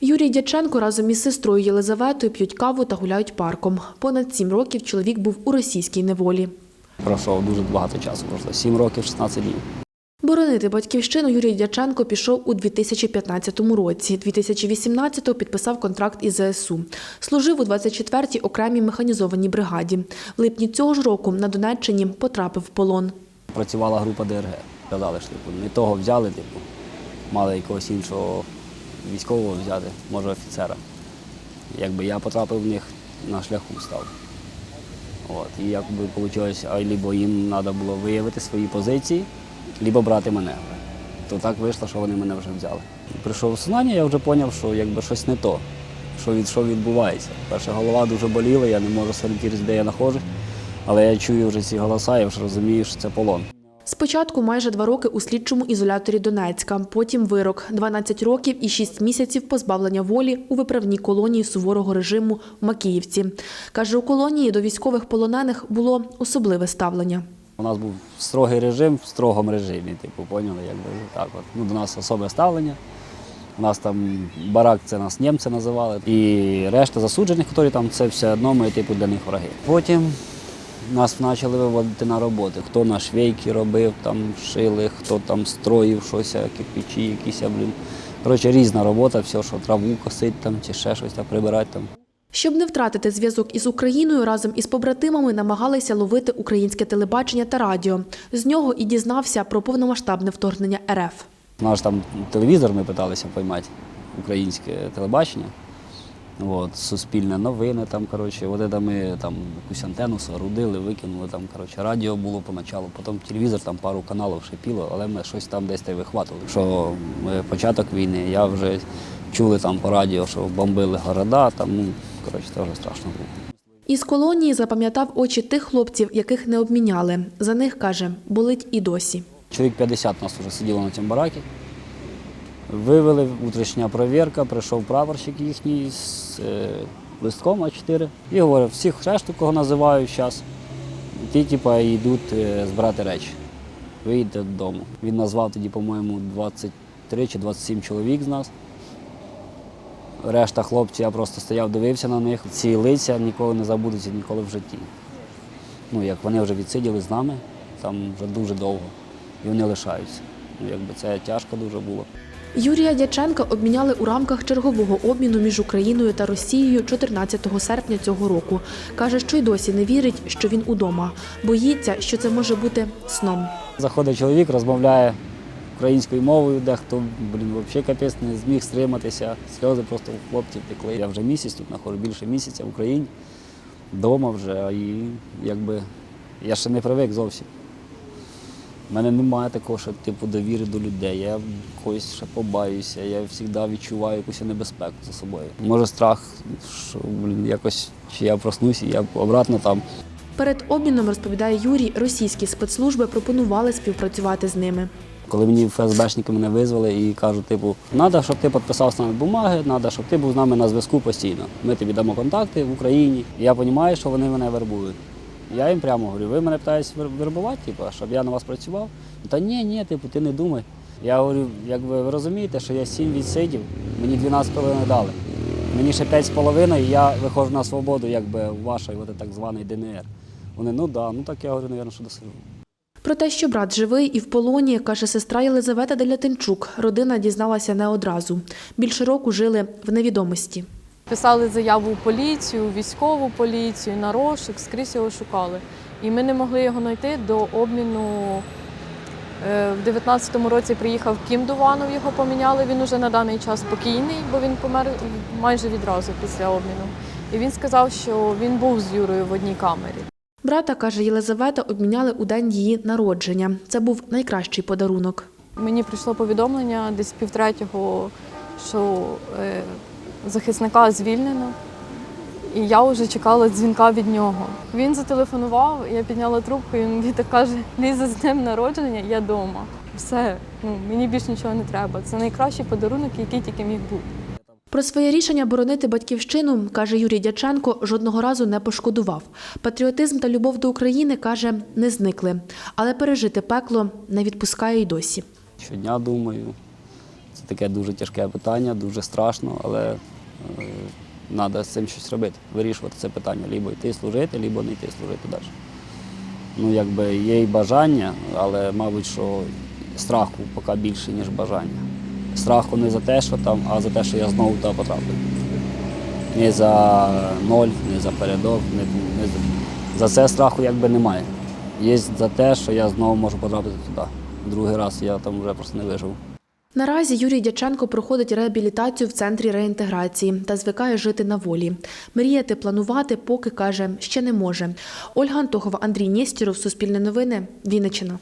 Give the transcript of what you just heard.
Юрій Дяченко разом із сестрою Єлизаветою п'ють каву та гуляють парком. Понад сім років чоловік був у російській неволі. Пройшов дуже багато часу, пройшло 7 років, 16 днів. Боронити батьківщину Юрій Дяченко пішов у 2015 році. 2018-го підписав контракт із ЗСУ. Служив у 24-й окремій механізованій бригаді. В липні цього ж року на Донеччині потрапив в полон. Працювала група ДРГ. Казали, що типу, не того взяли, типу, мали якогось іншого військового взяти, може офіцера. Якби я потрапив в них на шляху став. От. І якби вийшло, або їм треба було виявити свої позиції, або брати мене. То так вийшло, що вони мене вже взяли. Прийшов у сознання, я вже зрозумів, що якби щось не то, що, від, що відбувається. Перша голова дуже боліла, я не можу зорієнтуватися, де я знаходжусь, але я чую вже ці голоса, я вже розумію, що це полон. Спочатку майже два роки у слідчому ізоляторі Донецька, потім вирок 12 років і 6 місяців позбавлення волі у виправній колонії суворого режиму в Макіївці. Каже, у колонії до військових полонених було особливе ставлення. У нас був строгий режим в строгому режимі, типу, поняли, якби так от. Ну, до нас особе ставлення. У нас там барак, це нас німці називали. І решта засуджених, які там, це все одно ми типу для них враги. Потім нас почали виводити на роботи. Хто на швейки робив, там шили, хто там строїв щось, кирпичі якісь, блін. Коротше, різна робота, все, що траву косить там, чи ще щось там, прибирати там. Щоб не втратити зв'язок із Україною, разом із побратимами намагалися ловити українське телебачення та радіо. З нього і дізнався про повномасштабне вторгнення РФ. Наш там телевізор ми питалися поймати, українське телебачення. От, суспільне новини там, коротше, от це ми там якусь антенну соорудили, викинули там, коротше, радіо було поначалу, потім телевізор, там пару каналів шипіло, але ми щось там десь та й вихватили. Що ми початок війни, я вже чули там по радіо, що бомбили города, там, ну, коротше, теж страшно було. Із колонії запам'ятав очі тих хлопців, яких не обміняли. За них, каже, болить і досі. Чоловік 50 нас вже сиділо на цьому баракі. Вивели, утрішня перевірка, прийшов прапорщик їхній з е, листком А4 і говорив, всіх решту, кого називаю зараз, ті типа, йдуть е, збирати речі. Вийдете додому. Він назвав тоді, по-моєму, 23 чи 27 чоловік з нас. Решта хлопців, я просто стояв, дивився на них. Ці лиця ніколи не забудуться ніколи в житті. Ну, як вони вже відсиділи з нами, там вже дуже довго, і вони лишаються. Ну, якби це тяжко дуже було. Юрія Дяченка обміняли у рамках чергового обміну між Україною та Росією 14 серпня цього року. Каже, що й досі не вірить, що він удома. Боїться, що це може бути сном. Заходить чоловік, розмовляє українською мовою, дехто, блін, взагалі капець не зміг стриматися. Сльози просто у хлопців текли. Я вже місяць тут знаходжу, більше місяця в Україні, вдома вже, і якби я ще не привик зовсім. У мене немає такого, що типу довіри до людей. Я когось ще побаюся, я завжди відчуваю якусь небезпеку за собою. Може страх, що блін, якось чи я проснуся, і я обратно там. Перед обміном, розповідає Юрій, російські спецслужби пропонували співпрацювати з ними. Коли мені ФСБшники мене визвали і кажуть, типу, треба, щоб ти підписав з нами бумаги, треба, щоб ти був з нами на зв'язку постійно. Ми тобі дамо контакти в Україні. І я розумію, що вони мене вербують. Я їм прямо говорю, ви мене питаєтесь вербувати, типу, щоб я на вас працював? Та ні, ні, типу, ти не думай. Я говорю, якби ви розумієте, що я 7 відсидів, мені 12,5 дали. Мені ще 5,5 і я виходжу на свободу, якби в вашій от, так званий ДНР. Вони, ну да, ну так я говорю, напевно, що досить. Про те, що брат живий і в полоні, каже сестра Єлизавета Делятинчук. Родина дізналася не одразу. Більше року жили в невідомості. Писали заяву у поліцію, у військову поліцію, на розшук, скрізь його шукали. І ми не могли його знайти до обміну. Е, В 19-му році приїхав Кім Дуванов, його поміняли. Він уже на даний час спокійний, бо він помер майже відразу після обміну. І він сказав, що він був з Юрою в одній камері. Брата, каже Єлизавета, обміняли у день її народження. Це був найкращий подарунок. Мені прийшло повідомлення десь півтретього, що е, захисника звільнено. І я вже чекала дзвінка від нього. Він зателефонував, я підняла трубку, і він так каже: Ліза з днем народження, я вдома. Все, ну мені більше нічого не треба. Це найкращий подарунок, який тільки міг бути. Про своє рішення боронити батьківщину, каже Юрій Дяченко, жодного разу не пошкодував. Патріотизм та любов до України, каже, не зникли. Але пережити пекло не відпускає й досі. Щодня думаю. Це таке дуже тяжке питання, дуже страшно, але треба з цим щось робити, вирішувати це питання. Лібо йти служити, либо не йти служити далі. Ну, якби є і бажання, але, мабуть, що страху поки більше, ніж бажання. Страху не за те, що там, а за те, що я знову туди потраплю. Не за ноль, не за передок, не, не за, за це страху якби немає. Є за те, що я знову можу потрапити туди. Другий раз я там вже просто не виживу. Наразі Юрій Дяченко проходить реабілітацію в центрі реінтеграції та звикає жити на волі. Мріяти, планувати, поки каже, ще не може. Ольга Антохова, Андрій Нєстіров, Суспільне новини, Вінниччина.